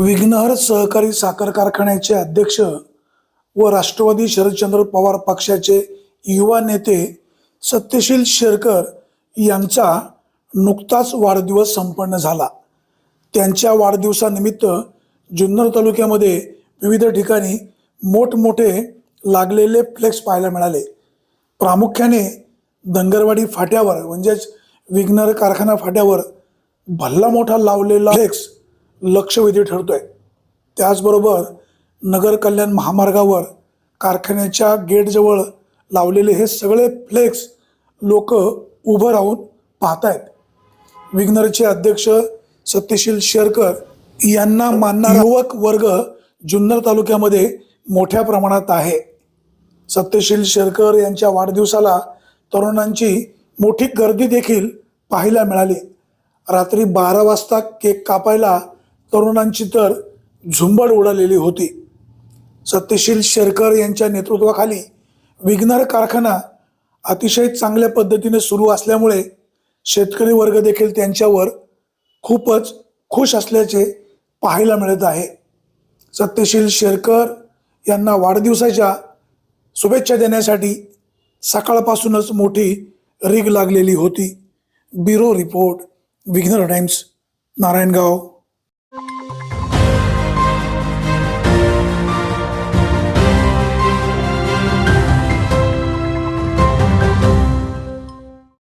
विघ्नहर सहकारी साखर कारखान्याचे अध्यक्ष व राष्ट्रवादी शरदचंद्र पवार पक्षाचे युवा नेते सत्यशील शेरकर यांचा नुकताच वाढदिवस संपन्न झाला. त्यांच्या वाढदिवसानिमित्त जुन्नर तालुक्यामध्ये विविध ठिकाणी मोठमोठे लागलेले फ्लेक्स पाहायला मिळाले. प्रामुख्याने धनगरवाडी फाट्यावर म्हणजेच विघ्नर कारखाना फाट्यावर भल्ला मोठा लावलेला फ्लेक्स लक्षवेधी ठरतो आहे त्याचबरोबर नगर कल्याण महामार्गावर कारखान्याच्या गेटजवळ लावलेले हे सगळे फ्लेक्स लोक उभं राहून पाहत आहेत विग्नरचे अध्यक्ष सत्यशील शेरकर यांना मानणारा युवक वर्ग जुन्नर तालुक्यामध्ये मोठ्या प्रमाणात आहे. सत्यशील शेरकर यांच्या वाढदिवसाला तरुणांची मोठी गर्दी देखील पाहायला मिळाली. रात्री बारा वाजता केक कापायला तरुणांची तर झुंबड उडालेली होती. सत्यशील शेरकर यांच्या नेतृत्वाखाली विघ्नर कारखाना अतिशय चांगल्या पद्धतीने सुरू असल्यामुळे शेतकरी वर्ग देखील त्यांच्यावर खूपच खुश असल्याचे पाहायला मिळत आहे. सत्यशील शेरकर यांना वाढदिवसाच्या शुभेच्छा देण्यासाठी सकाळपासूनच मोठी रीग लागलेली होती. ब्युरो रिपोर्ट विघ्नर टाइम्स नारायणगाव.